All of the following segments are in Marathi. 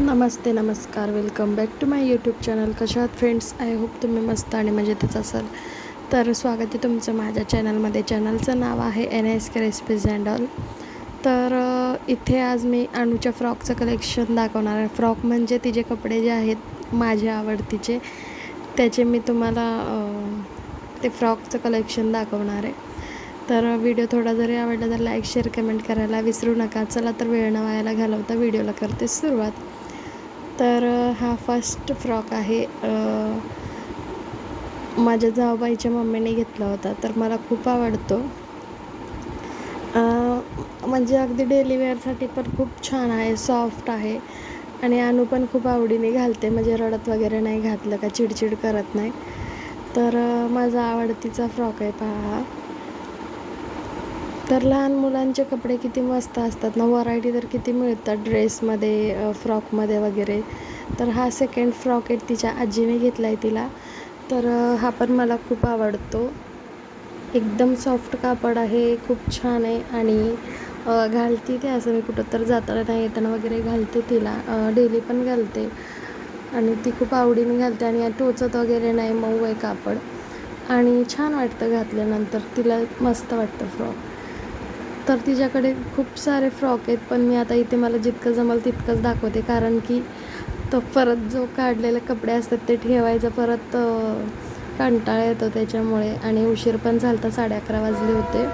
नमस्ते नमस्कार. Welcome back to my YouTube channel कशा आहात फ्रेंड्स आय होप तुम्ही मस्त आणि मजेतच असाल. तर स्वागत आहे तुमचं माझ्या चॅनलमध्ये चॅनलचं नाव आहे N S K recipes and all तर इथे आज मी अणूच्या फ्रॉकचं कलेक्शन दाखवणार आहे. फ्रॉक म्हणजे तिचे कपडे जे आहेत माझ्या आवडतीचे त्याचे मी तुम्हाला ते फ्रॉकचं कलेक्शन दाखवणार आहे. तर व्हिडिओ थोडा जरी आवडला तर लाईक शेअर कमेंट करायला विसरू नका. चला तर वेळ न व्हायला घालवता व्हिडिओला करते सुरुवात. तर हा फर्स्ट फ्रॉक आहे. माझ्या जावबाईच्या मम्मीने घेतला होता तर मला खूप आवडतो. म्हणजे अगदी डेली वेअरसाठी पण खूप छान आहे सॉफ्ट आहे. आणि अनु पण खूप आवडीने घालते म्हणजे रडत वगैरे नाही घातलं का चिडचिड करत नाही. तर माझा आवडतीचा फ्रॉक आहे पहा हा. तर लहान मुलांचे कपडे किती मस्त असतात ना? व्हरायटी तर किती मिळतात ड्रेसमध्ये फ्रॉकमध्ये वगैरे. तर हा सेकंड फ्रॉक आहे तिच्या आजीने घेतला आहे तिला. तर हा पण मला खूप आवडतो. एकदम सॉफ्ट कापड आहे खूप छान आहे. आणि घालते ते असं मी कुठं तर जाताना नाही येताना वगैरे घालते तिला. डेली पण घालते. आणि ती खूप आवडीने घालते आणि टोचत वगैरे नाही मऊ आहे कापड. आणि छान वाटतं घातल्यानंतर. तिला मस्त वाटतं फ्रॉक तर तिच्याकडे खूप सारे फ्रॉक आहेत पण मी आता इथे मला जितकं जमल तितकंच दाखवते. कारण की तो परत जो काढलेले कपडे असतात ते ठेवायचं परत कंटाळा येतो त्याच्यामुळे. आणि उशीर पण झालता साडे अकरा वाजले होते.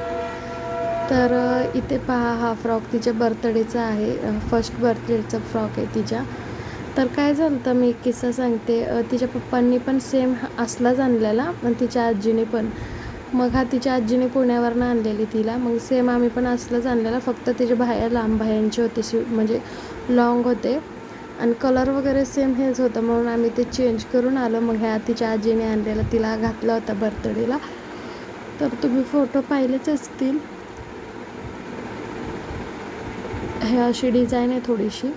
तर इथे पहा हा फ्रॉक तिच्या बर्थडेचा आहे. फर्स्ट बर्थडेचा फ्रॉक आहे तिच्या. तर काय झालं तर मी एक किस्सा सांगते. तिच्या पप्पांनी पण सेम असलाच आणलेला आणि तिच्या आजीने पण. मग हा तिच्या आजीने पुण्यावरनं आणलेली तिला. मग सेम आम्ही पण असलंच आणलेलं. फक्त तिचे बाहेर लांब बाह्यांचे होते शिव म्हणजे लॉंग होते. आणि कलर वगैरे सेम हेच होतं. म्हणून आम्ही ते चेंज करून आलो. मग ह्या तिच्या आजीने आणलेला. तिला घातला होता बर्थडेला तर तुम्ही फोटो पाहिलेच असतील. हे अशी डिझाईन आहे थोडीशी.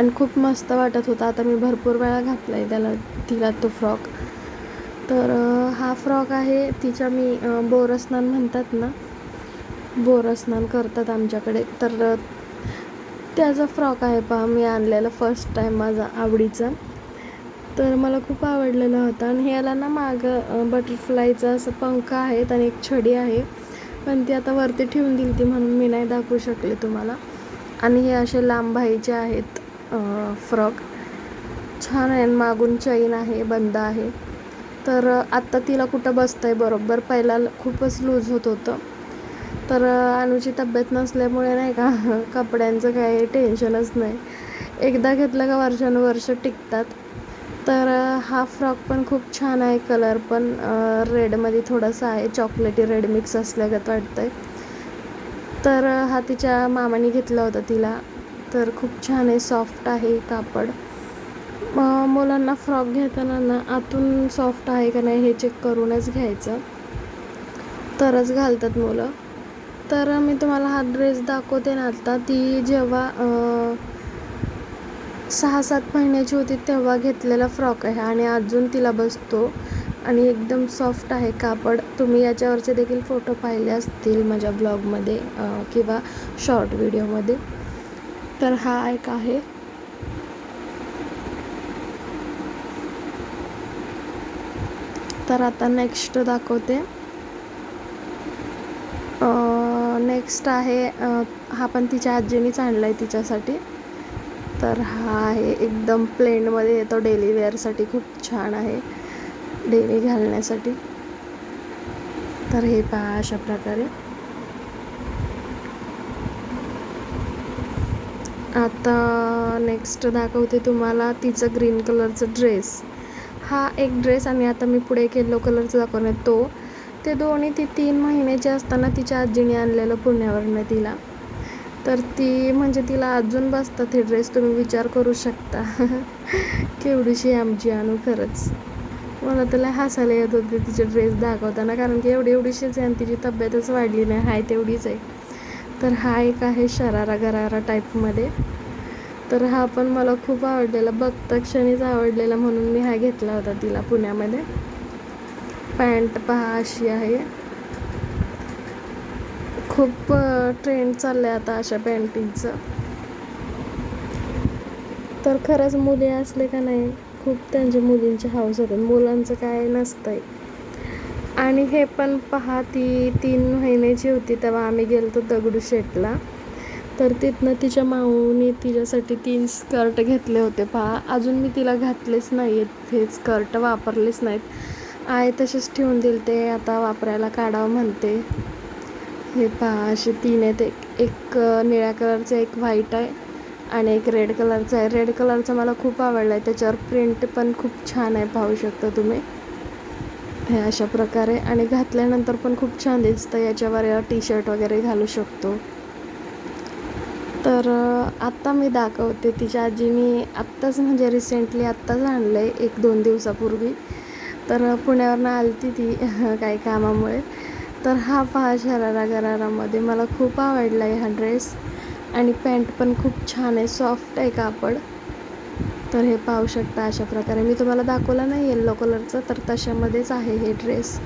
आणि खूप मस्त वाटत होता. आता मी भरपूर वेळा घातला आहे त्याला तिला तो फ्रॉक तर हा फ्रॉक आहे. तिच्या मी बोरस्नान म्हणतात ना बोरस्नान करतात आमच्याकडे. तर त्याचा फ्रॉक आहे पहा. मी आणलेला फर्स्ट टाईम माझा आवडीचा. तर मला खूप आवडलेला होता. आणि ह्याला ना मागं बटरफ्लायचा असं पंख आहेत आणि एक छडी आहे. पण ती आता वरती ठेवून दिली ती म्हणून मी नाही दाखवू शकले तुम्हाला. आणि हे असे लांब बाहीचे आहेत फ्रॉक. छान आहे मागून चैन आहे बंद आहे. तर आत्ता तिला कुठं बसतं आहे बरोबर? पहिला ल- खूपच लूज होत होतं. तर अनुची तब्येत नसल्यामुळे नाही का कपड्यांचं काही टेन्शनच नाही. एकदा घेतलं का वर्षानुवर्ष टिकतात. तर हा फ्रॉक पण खूप छान आहे कलर पण रेडमध्ये थोडासा आहे चॉकलेटी रेड मिक्स असल्यागत आहे तर हा तिच्या मामाने घेतला होता तिला. तर खूप छान आहे सॉफ्ट आहे कापड. मुलांना फ्रॉक घेताना ना आतून सॉफ्ट आहे का नाही हे चेक करूनच घ्यायचं. तरच घालतात मुलं. तर मी तुम्हाला हा ड्रेस दाखवते ना आता. ती जेव्हा सहा सात महिन्याची होती तेव्हा घेतलेला फ्रॉक आहे आणि अजून तिला बसतो. आणि एकदम सॉफ्ट आहे कापड. तुम्ही याच्यावरचे देखील फोटो पाहिले असतील माझ्या ब्लॉगमध्ये किंवा शॉर्ट व्हिडिओमध्ये तर हा एक आहे. तर आता नेक्स्ट दाखवते. नेक्स्ट आहे हा पण तिच्या आजीनीच आणला आहे तिच्यासाठी. तर हा आहे एकदम प्लेनमध्ये येतो डेली वेअरसाठी खूप छान आहे. डेली घालण्यासाठी. तर हे पहा अशा प्रकारे. आता नेक्स्ट दाखवते तुम्हाला तिचं ग्रीन कलरचं ड्रेस हा एक ड्रेस आणि आता मी पुढे एक येल्लो कलरचा दाखवणार तो ते दोन्ही ती तीन महिन्याची असताना तिच्या आजीने आणलेलं पुण्यावरनं तिला. तर ती म्हणजे तिला अजून बसतात हे ड्रेस तुम्ही विचार करू शकता. केवढीशी आहे आमची आणू खरंच. मला त्याला हसायला येत होते तिचे ड्रेस दाखवताना कारण की एवढी एवढीशीच आहे आणि तिची तब्येतच वाढली नाही हाय तेवढीच आहे. तर हा एक आहे शरारा गरारा टाईपमध्ये तर हा पण मला खूप आवडलेला. बघता क्षणीच आवडलेला म्हणून मी हा घेतला होता तिला पुण्यामध्ये. पॅन्ट पहा अशी आहे. खूप ट्रेंड चाललं आहे आता अशा पॅन्टींचं तर खरंच मुली असले का नाही खूप त्यांच्या मुलींचे हाऊस होते. मुलांचं काय नसतंय. आणि हे पण पहा ती तीन महिन्याची होती तेव्हा आम्ही गेलो गेलतो दगडूशेठला. तर तिथनं तिच्या माऊने तिच्यासाठी तीन स्कर्ट घेतले होते. पहा अजून मी तिला घातलेच नाही आहेत हे स्कर्ट वापरलेच नाहीत. आहे तसेच ठेवून दिले ते आता वापरायला काढावं म्हणते. हे पहा असे तीन आहेत. एक एक निळ्या कलरचं एक व्हाईट आहे आणि एक रेड कलरचं आहे. रेड कलरचं मला खूप आवडला आहे त्याच्यावर प्रिंट पण खूप छान आहे पाहू शकता तुम्ही. हे अशा प्रकारे. आणि घातल्यानंतर पण खूप छान दिसतं. याच्यावर टी शर्ट वगैरे घालू शकतो. तर आत्ता मी दाखवते. तिच्या आजीने आत्ताच म्हणजे रिसेंटली आत्ताच आणलं आहे एक दोन दिवसापूर्वी. तर अं, पुण्यावरनं आलती ती काही कामामुळे. तर हा पहा शरारा गरारामध्ये. मला खूप आवडला आहे हा ड्रेस. आणि पॅन्ट पण खूप छान आहे. सॉफ्ट आहे कापड. तर हे पाहू शकता अशा प्रकारे. मी तुम्हाला दाखवला नाही येल्लो कलरचं तर तशामध्येच आहे हे ड्रेस.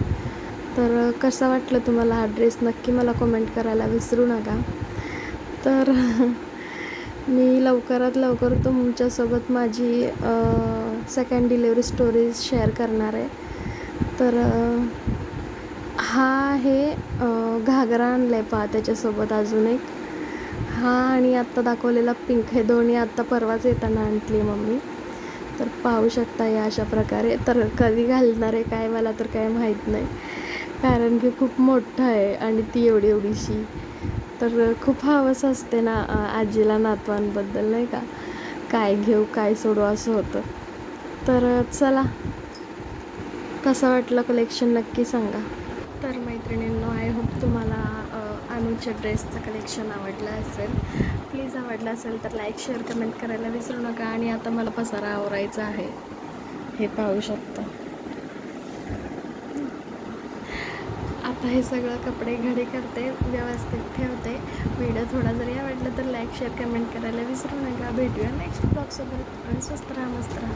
तर कसा कसं वाटलं तुम्हाला हा ड्रेस? नक्की मला कमेंट करायला विसरू नका. तर मी लवकरात लवकर तुमच्यासोबत माझी सेकंड डिलेवरी स्टोरीज शेअर करणार आहे. तर हा आहे घागरा आणला आहे पहा त्याच्यासोबत अजून एक. हा आणि आत्ता दाखवलेला पिंक हे दोन्ही आत्ता परवाच येताना आणली मम्मी. तर पाहू शकता या अशा प्रकारे. तर कधी घालणार आहे काय मला तर काय माहीत नाही. कारण की खूप मोठं आहे आणि ती एवढी एवढीशी. तर खूप हवस असते ना आजीला नातवांबद्दल नाही का? काय घेऊ काय सोडू असं होतं. तर चला. कसं वाटलं कलेक्शन नक्की सांगा. तर मैत्रिणींनो आय होप तुम्हाला अं, अनुच्या ड्रेसचं कलेक्शन आवडलं असेल. प्लीज आवडलं असेल तर लाईक शेअर कमेंट करायला विसरू नका. आणि आता मला पसारा आवरायचा आहे. हे पाहू शकता. आता हे सगळं कपडे घडी करते व्यवस्थित ठेवते. व्हिडिओ थोडा जरी आवडला तर लाईक शेअर कमेंट करायला विसरू नका. भेटूया नेक्स्ट ब्लॉगसोबत आणि स्वस्त राहा मस्त राहा.